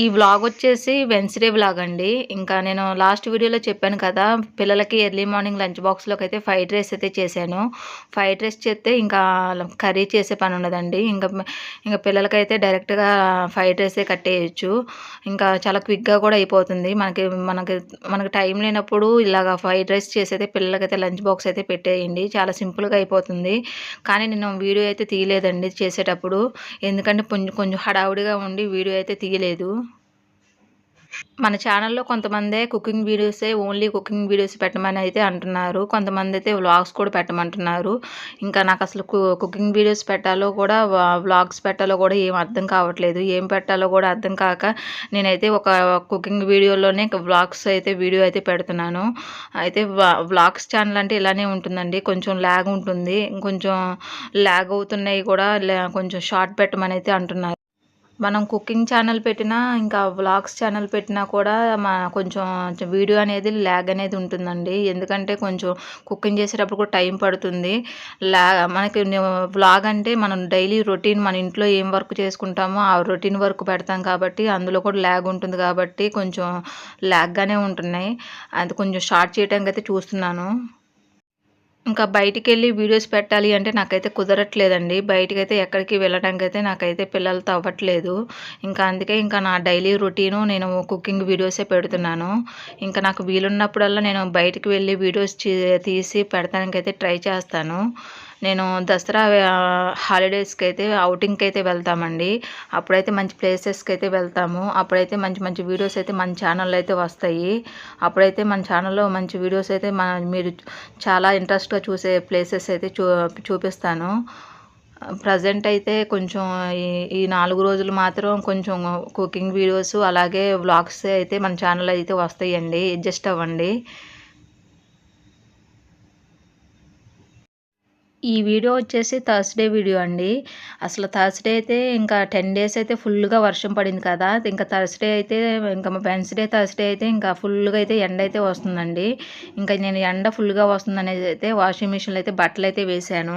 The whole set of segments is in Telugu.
ఈ వ్లాగ్ వచ్చేసి వెన్స్డే వ్లాగ్ అండి. ఇంకా నేను లాస్ట్ వీడియోలో చెప్పాను కదా పిల్లలకి ఎర్లీ మార్నింగ్ లంచ్ బాక్స్లోకి అయితే ఫ్రైడ్ రైస్ అయితే చేశాను. ఫ్రైడ్ రైస్ చేస్తే ఇంకా కర్రీ చేసే పని ఉండదండి. ఇంకా ఇంకా పిల్లలకైతే డైరెక్ట్గా ఫ్రైడ్ రైసే కట్టేయచ్చు. ఇంకా చాలా క్విక్గా కూడా అయిపోతుంది. మనకి మనకి మనకి టైం లేనప్పుడు ఇలాగ ఫ్రైడ్ రైస్ చేసైతే పిల్లలకైతే లంచ్ బాక్స్ అయితే పెట్టేయండి. చాలా సింపుల్గా అయిపోతుంది. కానీ నేను వీడియో అయితే తీయలేదండి చేసేటప్పుడు. ఎందుకంటే కొంచెం కొంచెం హడావుడిగా ఉండి వీడియో అయితే తీయలేదు. మన ఛానల్లో కొంతమందే కుకింగ్ వీడియోసే ఓన్లీ కుకింగ్ వీడియోస్ పెట్టమని అయితే అంటున్నారు. కొంతమంది అయితే వ్లాగ్స్ కూడా పెట్టమంటున్నారు. ఇంకా నాకు అసలు కుకింగ్ వీడియోస్ పెట్టాలో కూడా వ్లాగ్స్ పెట్టాలో కూడా ఏం అర్థం కావట్లేదు. ఏం పెట్టాలో కూడా అర్థం కాక నేనైతే ఒక కుకింగ్ వీడియోలోనే వ్లాగ్స్ అయితే వీడియో అయితే పెడుతున్నాను. అయితే వ్లాగ్స్ ఛానల్ అంటే ఇలానే ఉంటుందండి. కొంచెం ల్యాగ్ ఉంటుంది. కొంచెం ల్యాగ్ అవుతున్నాయి కూడా కొంచెం షార్ట్ పెట్టమని అయితే అంటున్నారు. మనం కుకింగ్ ఛానల్ పెట్టినా ఇంకా వ్లాగ్స్ ఛానల్ పెట్టినా కూడా మా కొంచెం వీడియో అనేది ల్యాగ్ అనేది ఉంటుందండి. ఎందుకంటే కొంచెం కుకింగ్ చేసేటప్పుడు కూడా టైం పడుతుంది. ల్యా మనకి వ్లాగ్ అంటే మనం డైలీ రొటీన్ మన ఇంట్లో ఏం వర్క్ చేసుకుంటామో ఆ రొటీన్ వర్క్ పెడతాం కాబట్టి అందులో కూడా ల్యాగ్ ఉంటుంది కాబట్టి కొంచెం ల్యాగ్గానే ఉంటున్నాయి. అది కొంచెం షార్ట్ చేయడానికి అయితే చూస్తున్నాను. ఇంకా బయటికి వెళ్ళి వీడియోస్ పెట్టాలి అంటే నాకైతే కుదరట్లేదండి. బయటకైతే ఎక్కడికి వెళ్ళడానికి అయితే నాకైతే పిల్లలతో అవ్వట్లేదు. ఇంకా అందుకే ఇంకా నా డైలీ రొటీను నేను కుకింగ్ వీడియోసే పెడుతున్నాను. ఇంకా నాకు వీలున్నప్పుడల్లా నేను బయటికి వెళ్ళి వీడియోస్ తీసి పెడతానికి అయితే ట్రై చేస్తాను. నేను దసరా హాలిడేస్కి అయితే అవుటింగ్కి అయితే వెళ్తామండి. అప్పుడైతే మంచి ప్లేసెస్కి అయితే వెళ్తాము. అప్పుడైతే మంచి మంచి వీడియోస్ అయితే మన ఛానల్లో అయితే వస్తాయి. అప్పుడైతే మన ఛానల్లో మంచి వీడియోస్ అయితే మన మీరు చాలా ఇంట్రెస్ట్గా చూసే ప్లేసెస్ అయితే చూ చూపిస్తాను. ప్రజెంట్ అయితే కొంచెం ఈ ఈ నాలుగు రోజులు మాత్రం కొంచెం కుకింగ్ వీడియోస్ అలాగే వ్లాగ్స్ అయితే మన ఛానల్ అయితే వస్తాయండి. అడ్జస్ట్ అవ్వండి. ఈ వీడియో వచ్చేసి థర్స్డే వీడియో అండి. అసలు థర్స్డే అయితే ఇంకా టెన్ డేస్ అయితే ఫుల్గా వర్షం పడింది కదా. ఇంకా థర్స్డే అయితే ఇంకా వెన్స్డే థర్స్డే అయితే ఇంకా ఫుల్గా అయితే ఎండ అయితే వస్తుందండి. ఇంకా నేను ఎండ ఫుల్గా వస్తుందనేది అయితే వాషింగ్ మిషన్లో అయితే బట్టలు అయితే వేశాను.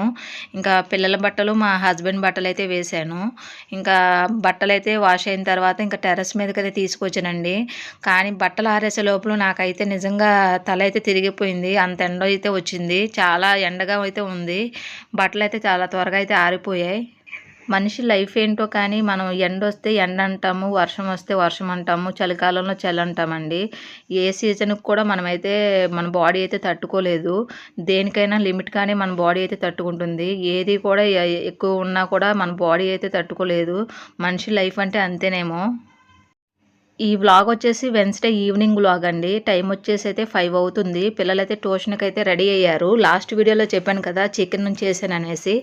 ఇంకా పిల్లల బట్టలు మా హస్బెండ్ బట్టలు అయితే వేశాను. ఇంకా బట్టలు అయితే వాష్ అయిన తర్వాత ఇంకా టెర్రస్ మీదకి అయితే తీసుకొచ్చానండి. కానీ బట్టలు ఆరేసే లోపల నాకైతే నిజంగా తల అయితే తిరిగిపోయింది. అంత ఎండ అయితే వచ్చింది. చాలా ఎండగా అయితే ఉంది. బట్టలు అయితే చాలా త్వరగా అయితే ఆరిపోయాయి. మనిషి లైఫ్ ఏంటో కానీ మనం ఎండ వస్తే ఎండ అంటాము వర్షం వస్తే వర్షం అంటాము చలికాలంలో చలి అంటామండి. ఏ సీజన్కి కూడా మనమైతే మన బాడీ అయితే తట్టుకోలేదు. దేనికైనా లిమిట్ కానీ మన బాడీ అయితే తట్టుకుంటుంది. ఏది కూడా ఎక్కువ ఉన్నా కూడా మన బాడీ అయితే తట్టుకోలేదు. మనిషి లైఫ్ అంటే అంతేనేమో. ఈ వ్లాగ్ వచ్చేసి వెన్స్డే ఈవినింగ్ వ్లాగ్ అండి. టైం వచ్చేసి అయితే ఫైవ్ అవుతుంది. పిల్లలైతే ట్యూషన్కి అయితే రెడీ అయ్యారు. లాస్ట్ వీడియోలో చెప్పాను కదా చికెన్ నుంచి చేశాను అనేసి.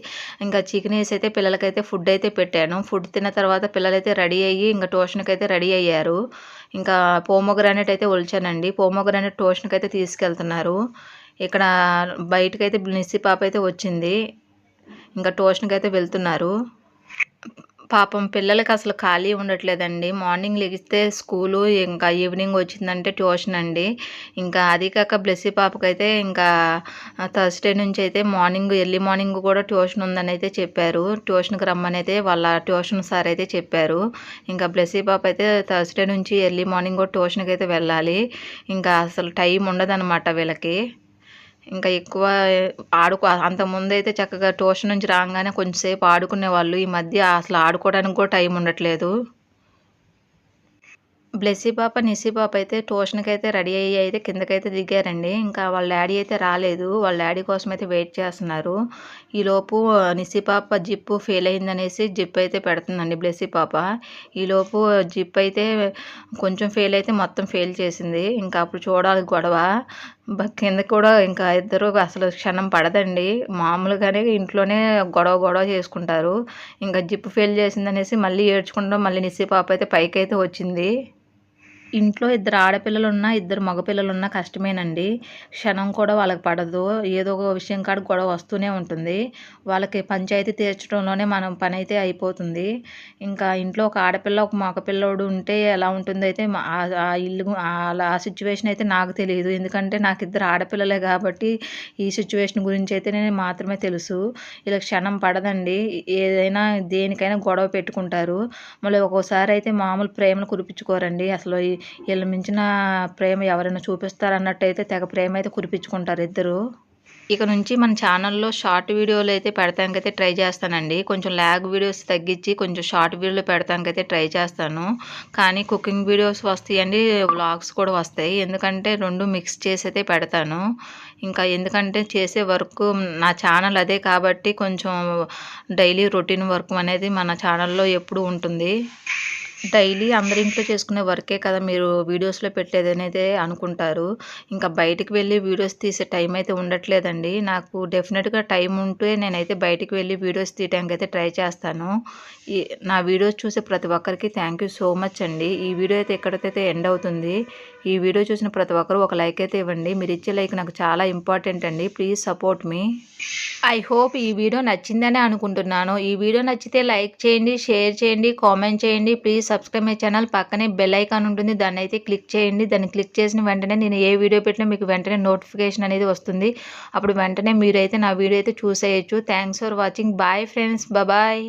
ఇంకా చికెన్ వేసి అయితే పిల్లలకైతే ఫుడ్ అయితే పెట్టాను. ఫుడ్ తిన్న తర్వాత పిల్లలైతే రెడీ అయ్యి ఇంకా ట్యూషన్కి అయితే రెడీ అయ్యారు. ఇంకా పోమోగ్రానేట్ అయితే ఒలిచానండి. పోమోగ్రానేట్ ట్యూషన్కి అయితే తీసుకెళ్తున్నారు. ఇక్కడ బయటకైతే నిస్సి పాప అయితే వచ్చింది. ఇంకా ట్యూషన్కి అయితే వెళ్తున్నారు. పాపం పిల్లలకి అసలు ఖాళీ ఉండట్లేదండి. మార్నింగ్ లెగిస్తే స్కూలు ఇంకా ఈవినింగ్ వచ్చిందంటే ట్యూషన్ అండి. ఇంకా అది కాక బ్లెస్సీ పాపకైతే ఇంకా థర్స్డే నుంచి అయితే మార్నింగ్ ఎర్లీ మార్నింగ్ కూడా ట్యూషన్ ఉందని అయితే చెప్పారు. ట్యూషన్కి రమ్మని అయితే వాళ్ళ ట్యూషన్ సార్ అయితే చెప్పారు. ఇంకా బ్లెస్సీ పాప అయితే థర్స్డే నుంచి ఎర్లీ మార్నింగ్ కూడా ట్యూషన్కి అయితే వెళ్ళాలి. ఇంకా అసలు టైం ఉండదన్నమాట వీళ్ళకి. ఇంకా ఎక్కువ ఆడుకో అంతకుముందు అయితే చక్కగా ట్యూషన్ నుంచి రాగానే కొంచెంసేపు ఆడుకునేవాళ్ళు. ఈ మధ్య అసలు ఆడుకోవడానికి కూడా టైం ఉండట్లేదు. బ్లెస్సీ పాప నిస్సీ పాప అయితే ట్యూషన్కి అయితే రెడీ అయ్యి అయితే కిందకైతే దిగారండి. ఇంకా వాళ్ళ డాడీ అయితే రాలేదు. వాళ్ళ డాడీ కోసం అయితే వెయిట్ చేస్తున్నారు. ఈలోపు నిస్సీ పాప జిప్పు ఫెయిల్ అయిందనేసి జిప్ అయితే పెడుతుందండి బ్లెస్సీ పాప. ఈలోపు జిప్ అయితే కొంచెం ఫెయిల్ అయితే మొత్తం ఫెయిల్ చేసింది. ఇంకా అప్పుడు చూడాలి గొడవ. కింద కూడా ఇంకా ఇద్దరు అసలు క్షణం పడదండి. మామూలుగానే ఇంట్లోనే గొడవ గొడవ చేసుకుంటారు. ఇంకా జిప్పు ఫెయిల్ చేసిందనేసి మళ్ళీ ఏడ్చుకుంటాం మళ్ళీ నిస్సీ పాప అయితే పైకి అయితే వచ్చింది. ఇంట్లో ఇద్దరు ఆడపిల్లలు ఉన్నా ఇద్దరు మగపిల్లలు ఉన్నా కష్టమేనండి. క్షణం కూడా వాళ్ళకి పడదు. ఏదో ఒక విషయం కాడ గొడవ వస్తూనే ఉంటుంది. వాళ్ళకి పంచాయతీ తీర్చడంలోనే మనం పని అయితే అయిపోతుంది. ఇంకా ఇంట్లో ఒక ఆడపిల్ల ఒక మగపిల్లోడు ఉంటే ఎలా ఉంటుందో అయితే ఆ- ఇల్లు అలా ఆ సిచ్యువేషన్ అయితే నాకు తెలియదు. ఎందుకంటే నాకు ఇద్దరు ఆడపిల్లలే కాబట్టి ఈ సిచ్యువేషన్ గురించి అయితే నేను మాత్రమే తెలుసు. ఇలా క్షణం పడదండి. ఏదైనా దేనికైనా గొడవ పెట్టుకుంటారు. మళ్ళీ ఒక్కోసారి అయితే మామూలు ప్రేమను కురిపించుకోరండి. అసలు ఈ- వీళ్ళ మించిన ప్రేమ ఎవరైనా చూపిస్తారన్నట్టు అయితే తెగ ప్రేమ అయితే కురిపించుకుంటారు ఇద్దరు. ఇక నుంచి మన ఛానల్లో షార్ట్ వీడియోలు అయితే పెడతానికైతే ట్రై చేస్తానండి. కొంచెం ల్యాగ్ వీడియోస్ తగ్గించి కొంచెం షార్ట్ వీడియోలు పెడతానికైతే ట్రై చేస్తాను. కానీ కుకింగ్ వీడియోస్ వస్తాయండి వ్లాగ్స్ కూడా వస్తాయి. ఎందుకంటే రెండు మిక్స్ చేసి అయితే పెడతాను. ఇంకా ఎందుకంటే చేసే వర్క్ నా ఛానల్ అదే కాబట్టి కొంచెం డైలీ రొటీన్ వర్క్ అనేది మన ఛానల్లో ఎప్పుడు ఉంటుంది. డైలీ అందరి ఇంట్లో చేసుకునే వర్కే కదా మీరు వీడియోస్లో పెట్టేది అనేది అనుకుంటారు. ఇంకా బయటికి వెళ్ళి వీడియోస్ తీసే టైం అయితే ఉండట్లేదండి. నాకు డెఫినెట్గా టైం ఉంటే నేనైతే బయటికి వెళ్ళి వీడియోస్ తీయడానికి అయితే ట్రై చేస్తాను. ఈ నా వీడియోస్ చూసే ప్రతి ఒక్కరికి థ్యాంక్ యూ సో మచ్ అండి. ఈ వీడియో అయితే ఎక్కడైతే ఎండ్ అవుతుంది ఈ వీడియో చూసిన ప్రతి ఒక్కరు ఒక లైక్ అయితే ఇవ్వండి. మీరు ఇచ్చే లైక్ నాకు చాలా ఇంపార్టెంట్ అండి. Please support me. I hope ఈ వీడియో నచ్చిందని అనుకుంటున్నాను. ఈ వీడియో నచ్చితే లైక్ చేయండి షేర్ చేయండి కామెంట్ చేయండి. ప్లీజ్ సబ్స్క్రైబ్ మై ఛానల్ పక్కనే బెల్ ఐకాన్ ఉంటుంది. దాన్ని అయితే క్లిక్ చేయండి. దాన్ని క్లిక్ చేసిన వెంటనే నేను ఏ వీడియో పెట్టినా మీకు వెంటనే నోటిఫికేషన్ అనేది వస్తుంది. అప్పుడు వెంటనే మీరైతే నా వీడియో అయితే చూసేయచ్చు. Thanks for watching bye friends bye